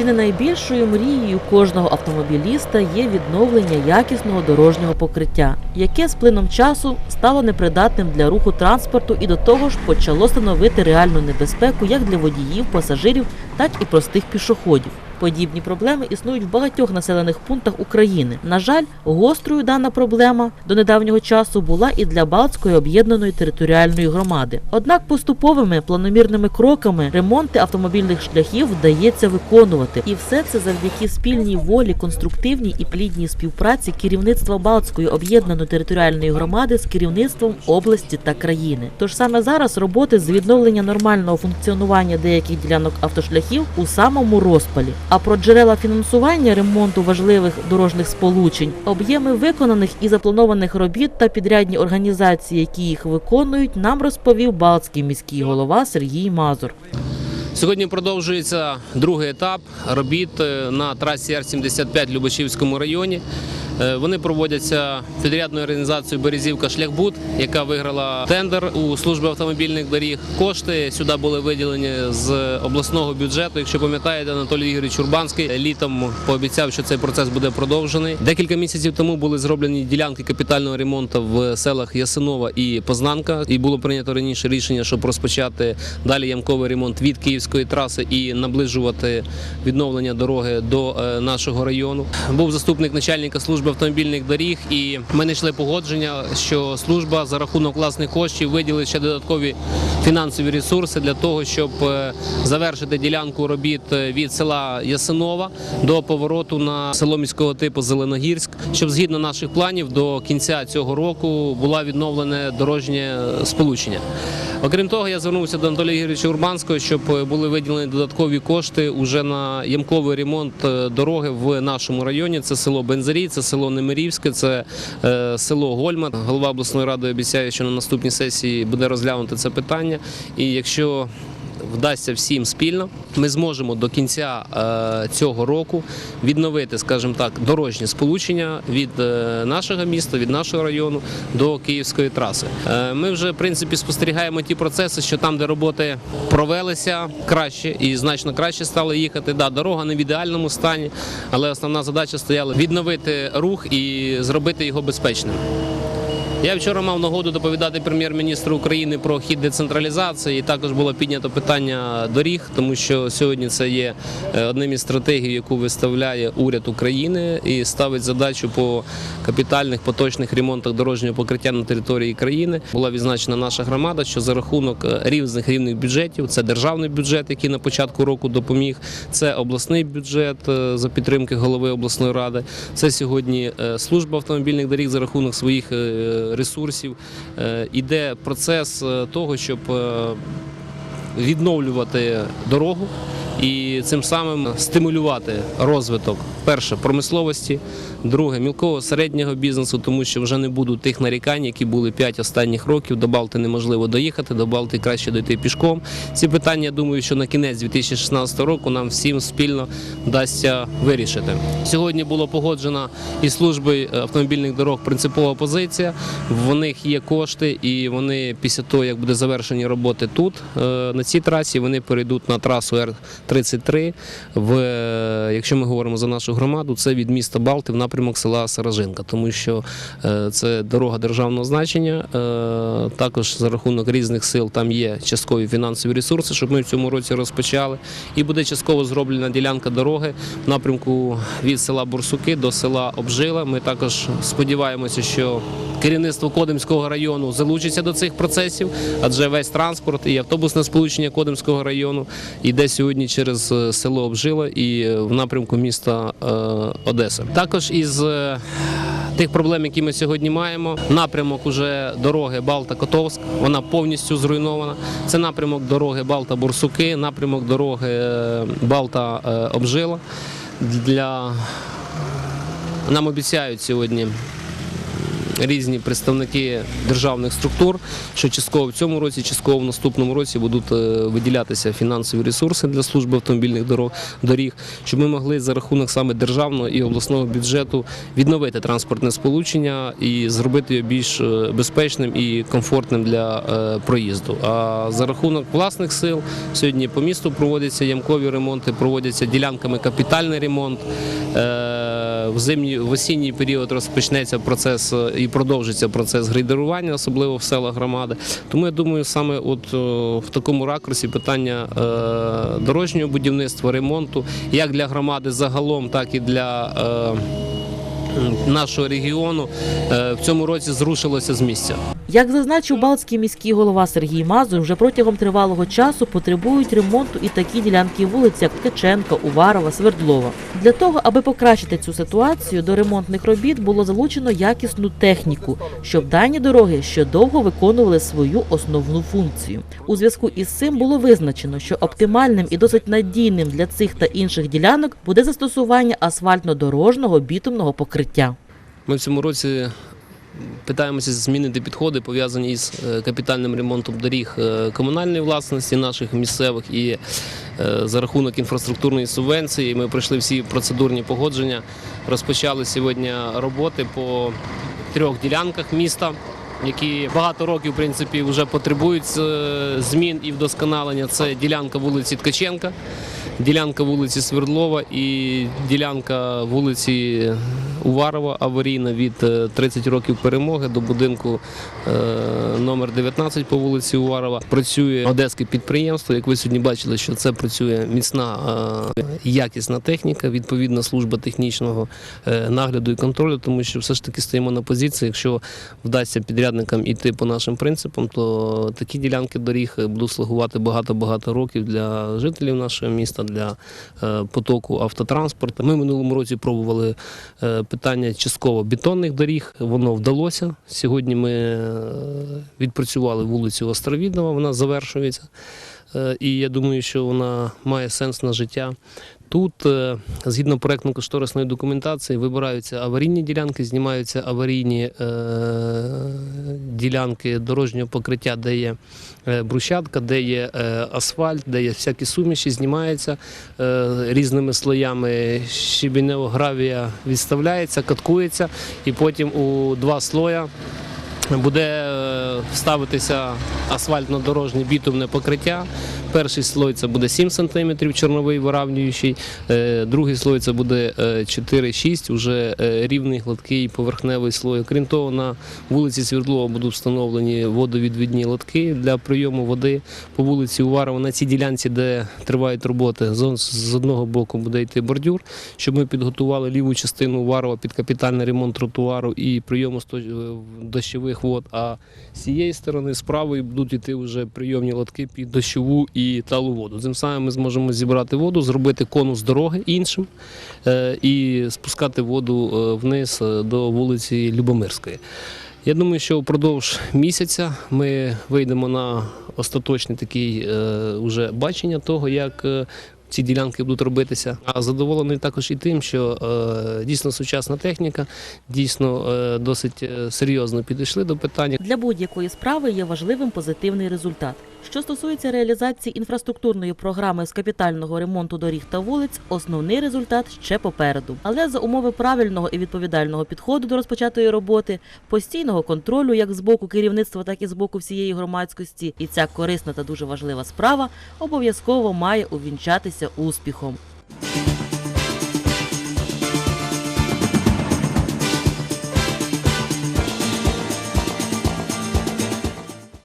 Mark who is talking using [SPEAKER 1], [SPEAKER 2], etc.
[SPEAKER 1] Чи не найбільшою мрією кожного автомобіліста є відновлення якісного дорожнього покриття, яке з плином часу стало непридатним для руху транспорту і до того ж почало становити реальну небезпеку як для водіїв, пасажирів, так і простих пішоходів. Подібні проблеми існують в багатьох населених пунктах України. На жаль, гострою дана проблема до недавнього часу була і для Балтської об'єднаної територіальної громади. Однак поступовими планомірними кроками ремонти автомобільних шляхів вдається виконувати, і все це завдяки спільній волі, конструктивній і плідній співпраці керівництва Балтської об'єднаної територіальної громади з керівництвом області та країни. Тож саме зараз роботи з відновлення нормального функціонування деяких ділянок автошляхів у самому розпалі. А про джерела фінансування ремонту важливих дорожніх сполучень, об'єми виконаних і запланованих робіт та підрядні організації, які їх виконують, нам розповів Балтський міський голова Сергій Мазур.
[SPEAKER 2] Сьогодні продовжується другий етап робіт е, на трасі Р-75 в Любачівському районі. Е, Вони проводяться підрядною організацією Березівка Шляхбуд, яка виграла тендер у служби автомобільних доріг. Кошти сюди були виділені з обласного бюджету. Якщо пам'ятаєте, Анатолій Ігорович Урбанський літом пообіцяв, що цей процес буде продовжений. Декілька місяців тому були зроблені ділянки капітального ремонту в селах Ясинова і Познанка. І було прийнято раніше рішення, щоб розпочати далі ямковий ремонт від Київської траси і наближувати відновлення дороги до е, нашого району. Був заступник начальника служби автомобільних доріг, і ми знайшли погодження, що служба за рахунок власних коштів виділить ще додаткові фінансові ресурси для того, щоб е, завершити ділянку робіт е, від села Ясинова до повороту на село міського типу Зеленогірськ, щоб згідно наших планів до кінця цього року була відновлене дорожнє сполучення. Окрім того, я звернувся до Анатолія Ігоровича Урбанського, щоб е, були виділені додаткові кошти уже на ямковий ремонт е, дороги в нашому районі. Це село Бензарій, це село Немирівське, це е, село Гольма. Голова обласної ради обіцяє, що на наступній сесії буде розглянути це питання. І якщо вдасться всім спільно, ми зможемо до кінця е, цього року відновити, скажімо так, дорожнє сполучення від е, нашого міста, від нашого району до Київської траси. Е, ми вже в принципі спостерігаємо ті процеси, що там, де роботи провелися краще і значно краще стало їхати. Да, дорога не в ідеальному стані, але основна задача стояла відновити рух і зробити його безпечним. Я вчора мав нагоду доповідати прем'єр-міністру України про хід децентралізації. І також було піднято питання доріг, тому що сьогодні це є е, одним із стратегій, яку виставляє уряд України і ставить задачу по капітальних поточних ремонтах дорожнього покриття на території країни. Була відзначена наша громада, що за рахунок е, різних рівних бюджетів це державний бюджет, який на початку року допоміг. Це обласний бюджет е, за підтримки голови обласної ради. Це сьогодні служба автомобільних доріг за рахунок своїх ресурсів. Е, Іде процес е, того, щоб е, відновлювати дорогу і цим самим стимулювати розвиток перше промисловості, друге мілкого середнього бізнесу, тому що вже не будуть тих нарікань, які були 5 останніх років. До Балти неможливо доїхати, до Балти краще дойти пішком. Ці питання, я думаю, що на кінець 2016 року нам всім спільно вдасться вирішити. Сьогодні було погоджено із службою автомобільних дорог принципова позиція. В них є кошти, і вони після того, як буде завершені роботи тут е, на цій трасі, вони перейдуть на трасу Р-33. В е, якщо ми говоримо за нашу громаду, це від міста Балти в напрямок села Саражинка, тому що е, це дорога державного значення. Е, Також за рахунок різних сил там є часткові фінансові ресурси, щоб ми в цьому році розпочали. І буде частково зроблена ділянка дороги в напрямку від села Бурсуки до села Обжила. Ми також сподіваємося, що керівництво Кодимського району залучиться до цих процесів, адже весь транспорт і автобусне сполучення Кодимського району йде сьогодні через е, село Обжила і е, в напрямку міста е, Одеса. Також із тих проблем, які ми сьогодні маємо, напрямок уже дороги Балта-Котовськ, вона повністю зруйнована. Це напрямок дороги Балта-Бурсуки, напрямок дороги Балта-Обжила. Нам обіцяють сьогодні різні представники державних структур, що частково в цьому році, частково в наступному році будуть е, виділятися фінансові ресурси для служби автомобільних доріг, щоб ми могли за рахунок саме державного і обласного бюджету відновити транспортне сполучення і зробити його більш е, безпечним і комфортним для е, проїзду. А за рахунок власних сил сьогодні по місту проводяться ямкові ремонти, проводяться ділянками капітальний ремонт. В зимній осінній період розпочнеться процес і продовжиться процес грейдерування, особливо в селах громади. Тому я думаю, саме от е, в такому ракурсі питання е, дорожнього будівництва, ремонту, як для громади загалом, так і для е, нашого регіону е, в цьому році зрушилося з місця.
[SPEAKER 1] Як зазначив Балтський міський голова Сергій Мазур, вже протягом тривалого часу потребують ремонту і такі ділянки вулиць, як Ткаченка, Уварова, Свердлова. Для того, аби покращити цю ситуацію, до ремонтних робіт було залучено якісну техніку, щоб дані дороги ще довго виконували свою основну функцію. У зв'язку із цим було визначено, що оптимальним і досить надійним для цих та інших ділянок буде застосування асфальтно-дорожного бітумного покриття.
[SPEAKER 2] Ми в цьому році питаємося змінити підходи, пов'язані із е, капітальним ремонтом доріг е, комунальної власності наших місцевих і е, за рахунок інфраструктурної субвенції. Ми пройшли всі процедурні погодження. Розпочали сьогодні роботи по трьох ділянках міста. Які багато років в принципі вже потребують змін і вдосконалення. Це ділянка вулиці Ткаченка, ділянка вулиці Свердлова і ділянка вулиці Уварова аварійна від е, 30 років перемоги до будинку е, номер 19 по вулиці Уварова. Працює одеське підприємство. Як ви сьогодні бачили, що це працює міцна е, якісна техніка, відповідна служба технічного е, нагляду і контролю, тому що все ж таки стоїмо на позиції. Якщо вдасться підрядникам іти по нашим принципам, то такі ділянки доріг будуть слугувати багато-багато років для жителів нашого міста, для е, потоку автотранспорту. Ми минулому році пробували е, питання частково бетонних доріг. Воно вдалося. Сьогодні ми е, відпрацювали вулицю Островіднова, вона завершується. І я думаю, що вона має сенс на життя. Тут, е, згідно проектно-кошторисної документації, вибираються аварійні ділянки, знімаються аварійні е, ділянки дорожнього покриття, де є е, брусчатка, де є асфальт, де є всякі суміші, знімаються різними слоями. Щебенево гравія відставляється, каткується, і потім у два слоя буде е, ставитися асфальтно-дорожнє бітумне покриття. Перший слой це буде 7 см чорновий виравнюючий, е, другий слой це буде е, 4-6, вже е, рівний гладкий поверхневий слой. Крім того, на вулиці Свердлова будуть встановлені водовідвідні лотки для прийому води по вулиці Уварова. На цій ділянці, де тривають роботи, з одного боку буде йти бордюр, щоб ми підготували ліву частину Уварова під капітальний ремонт тротуару і прийому сто- е, вод. А з цієї сторони, з будуть йти вже прийомні лотки під дощову і талу воду. Цим самим ми зможемо зібрати воду, зробити конус дороги іншим е, і спускати воду е, вниз е, до вулиці Любомирської. Я думаю, що впродовж місяця ми вийдемо на остаточне таке бачення того, як ці ділянки будуть робитися. А задоволений також і тим, що е, дійсно сучасна техніка, дійсно е, досить е, серйозно підійшли до питання.
[SPEAKER 1] Для будь-якої справи є важливим позитивний результат. Що стосується реалізації інфраструктурної програми з капітального ремонту доріг та вулиць, основний результат ще попереду. Але за умови правильного і відповідального підходу до розпочатої роботи, постійного контролю як з боку керівництва, так і з боку всієї громадськості, і ця корисна та дуже важлива справа обов'язково має увінчатися успіхом.